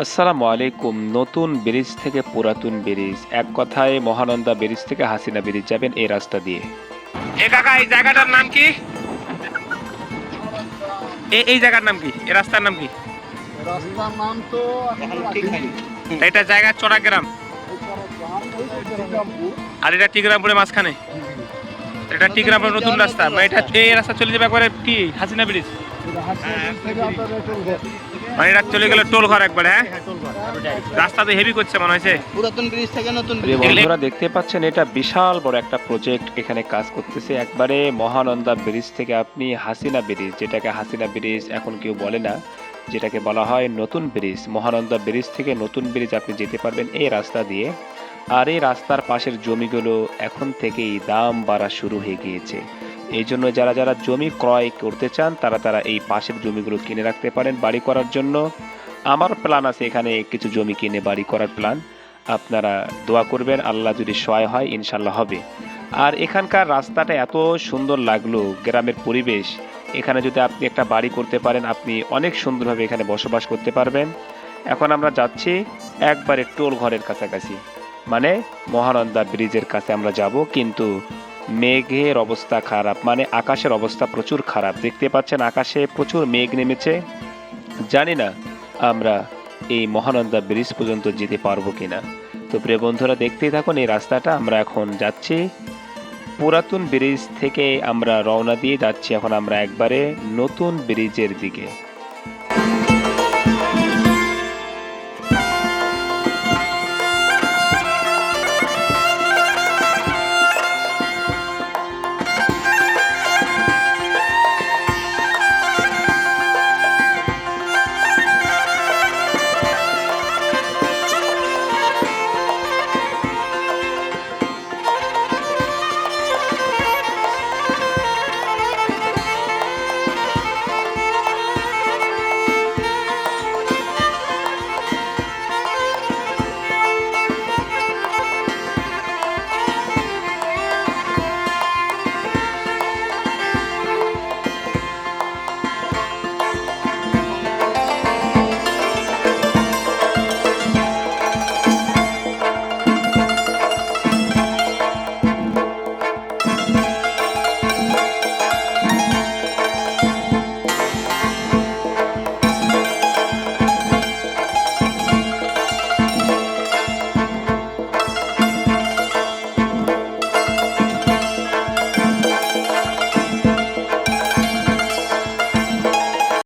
আসসালামু আলাইকুম। নতুন ব্রিজ থেকে পুরাতন ব্রিজ। এক কথায় মহানন্দা ব্রিজ থেকে হাসিনা ব্রিজ যাবেন এই রাস্তা দিয়ে। এ কাকা এই জায়গাটার নাম কি? এ- এই জায়গার নাম কি? এই রাস্তার নাম কি? রাস্তার নাম তো। এটা জায়গা চড়া গ্রাম। এই। আর এটা টিগ্রামপুরের মাঝখানে। এটা নতুন রাস্তা মানে এটা এই রাস্তা চলে যাবে একবারে কি হাসিনা ব্রিজ। এটা হাসিনা ব্রিজ থেকে আপনার রেটুল ঘর। মানে এটা চলে গেলে টোল ঘর একবারে হ্যাঁ? রাস্তা তো হেভি করছে মনে হয়েছে। পুরাতন ব্রিজ থেকে নতুন ব্রিজ। বন্ধুরা দেখতে পাচ্ছেন এটা বিশাল বড় একটা প্রজেক্ট এখানে কাজ করতেছে। একবারে মহানন্দা ব্রিজ থেকে আপনি হাসিনা ব্রিজ যেটাকে হাসিনা ব্রিজ এখন কেউ বলে না যেটাকে বলা হয় নতুন ব্রিজ মহানন্দা ব্রিজ থেকে নতুন ব্রিজ আপনি যেতে পারবেন এই রাস্তা দিয়ে। আর এই রাস্তার পাশের জমিগুলো এখন থেকেই দাম বাড়া শুরু হয়ে গিয়েছে। এই জন্য যারা যারা জমি ক্রয় করতে চান, তারা তারা এই পাশের জমিগুলো কিনে রাখতে পারেন বাড়ি করার জন্য। আমার প্ল্যান আছে এখানে কিছু জমি কিনে বাড়ি করার প্ল্যান আপনারা দোয়া করবেন, আল্লাহ যদি সহায় হয় ইনশাল্লাহ হবে। আর এখানকার রাস্তাটা এত সুন্দর লাগল, গ্রামের পরিবেশ। এখানে যদি আপনি একটা বাড়ি করতে পারেন, আপনি অনেক সুন্দরভাবে এখানে বসবাস করতে পারবেন। এখন আমরা যাচ্ছি একবারে টোল ঘরের কাছাকাছি। মানে মহানন্দা ব্রিজের কাছে আমরা যাব, কিন্তু মেঘের অবস্থা খারাপ মানে আকাশের অবস্থা প্রচুর খারাপ। দেখতে পাচ্ছেন আকাশে প্রচুর মেঘ নেমেছে। জানি না আমরা এই মহানন্দা ব্রিজ পর্যন্ত যেতে পারব কিনা। তো প্রিয় বন্ধুরা, দেখতেই থাকুন এই রাস্তাটা। আমরা এখন যাচ্ছি পুরাতন ব্রিজ থেকে আমরা রওনা দিয়ে যাচ্ছি। এখন আমরা একবারে নতুন ব্রিজের দিকে।